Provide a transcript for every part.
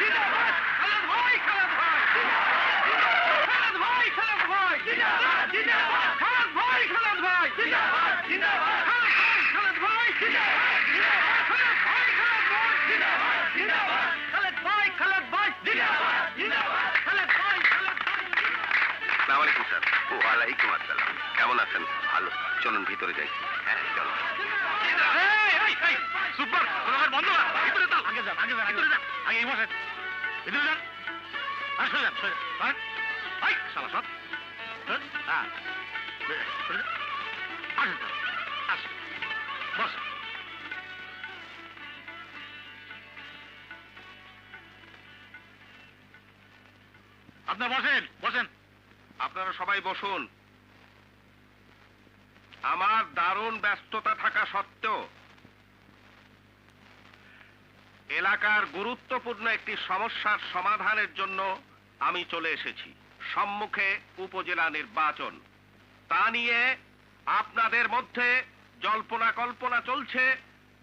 জিন্দাবাদ খালেদ ভাই খালেদ ভাই খালেদ ভাই খালেদ ভাই জিন্দাবাদ জিন্দাবাদ। খালেদ ভাই খালেদ ভাই জিন্দাবাদ জিন্দাবাদ। খালেদ ভাই জিন্দাবাদ জিন্দাবাদ। খালেদ ভাই খালেদ ভাই জিন্দাবাদ জিন্দাবাদ। খালেদ ভাই খালেদ ভাই জিন্দাবাদ জিন্দাবাদ। খালেদ ভাই খালেদ ভাই আসসালামু আলাইকুম স্যার আসসালাম। কেমন আছেন? ভালো। চলুন ভিতরে যাই। হ্যাঁ চলো। এই এই এই সুপার বন্ধ ভিতরে যাও। আগে যান আগে যান ভিতরে যান। আগে বসেন ভিতরে যান। আর সরে যান সরে যান। এই শালা সব হ্যাঁ। সরে যান আসুন। আসুন। বস। আপনার বসেন বসেন। আপনারা সবাই বসুন। আমার দারুণ ব্যস্ততা থাকা সত্ত্বেও এলাকার গুরুত্বপূর্ণ একটি সমস্যার সমাধানের জন্য আমি চলে এসেছি। সম্মুখে উপজেলা নির্বাচন। তা নিয়ে আপনাদের মধ্যে জল্পনা কল্পনা চলছে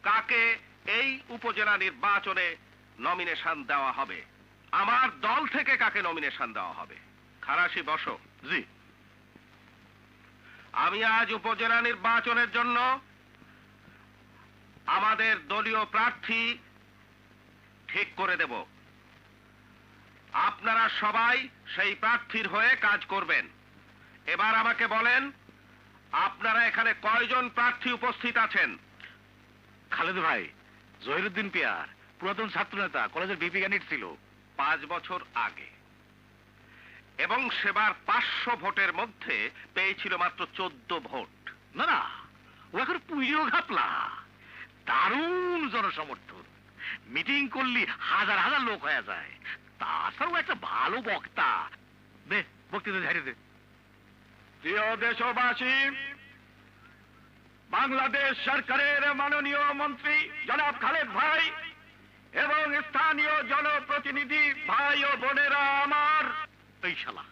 কাকে এই উপজেলা নির্বাচনে নমিনেশন দেওয়া হবে। আমার দল থেকে কাকে নমিনেশন দেওয়া হবে? খারাসি বসো। জি। আমি আজ উপজেলা নির্বাচনের জন্য আমাদের দলীয় প্রার্থী ঠিক করে দেব। আপনারা সবাই সেই প্রার্থীর হয়ে কাজ করবেন। এবার আমাকে বলেন আপনারা এখানে কয়জন প্রার্থী উপস্থিত আছেন? খালেদ ভাই জহিরুদ্দিন পিয়ার পুরাতন ছাত্র নেতা কলেজের বিপি ক্যান্ডিড ছিল। পাঁচ বছর আগে। এবং সেবার পাঁচশো ভোটের মধ্যে পেয়েছিল মাত্র চোদ্দ ভোট। না না ও এখন পুইও ঘাপলা। দারুণ জনসমর্থন। মিটিং করলি হাজার হাজার লোক হয়ে যায়। তাছাড়াও একটা ভালো বক্তা। দে বক্তৃতা ঝাড়িয়ে দে। প্রিয় দেশবাসী বাংলাদেশ সরকারের মাননীয় মন্ত্রী জনাব খালেদ ভাই এবং স্থানীয় জনপ্রতিনিধি ভাই ও বোনেরা আমার এই শালা।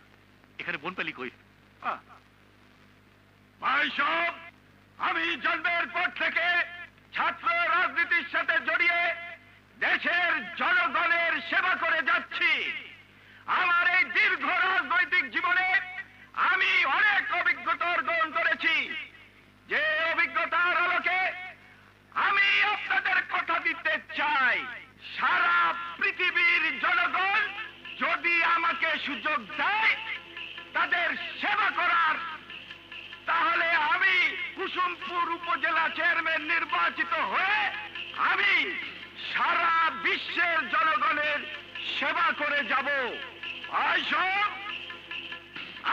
এখানে বোন পেলি কই? আমি জন্মের পর থেকে ছাত্র রাজনীতির সুযোগ দেয় তাদের সেবা করার। তাহলে আমি কুসুমপুর উপজেলা চেয়ারম্যান নির্বাচিত হয়ে আমি সারা বিশ্বের জনগণের সেবা করে যাব।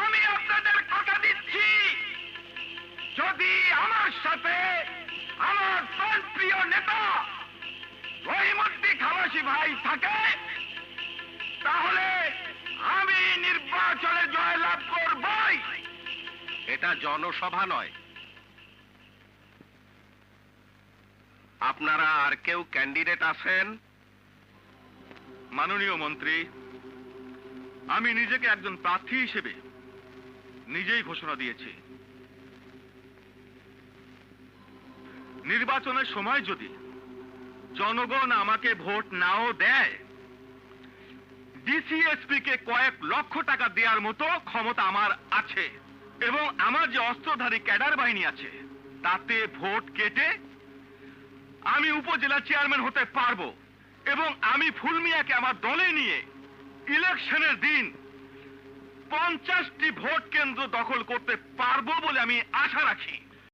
আমি আপনাদের কথা দিচ্ছি। যদি আমার সাথে আমার প্রিয় নেতা রহিমুদ্দি খালাসি ভাই থাকে এটা জনসভা নয়। আপনারা আর কেউ ক্যান্ডিডেট আছেন? মাননীয় মন্ত্রী, আমি নিজেকে একজন প্রার্থী হিসেবে নিজেই ঘোষণা দিয়েছি। নির্বাচনের সময় যদি জনগণ আমাকে ভোট নাও দেয় ডিসিএসপি কে কয়েক লক্ষ টাকা দেওয়ার মতো ক্ষমতা আমার আছে। এবং আমার যে অস্ত্রধারী ক্যাডার বাহিনী আছে, তাতে ভোট কেটে আমি উপজেলা চেয়ারম্যান হতে পারব এবং আমি ফুলমিয়াকে আমার দলে নিয়ে ইলেকশনের দিন পঞ্চাশটি ভোট কেন্দ্র দখল করতে পারব বলে আমি আশা রাখি।